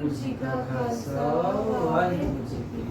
무지가 가서 와인 무지기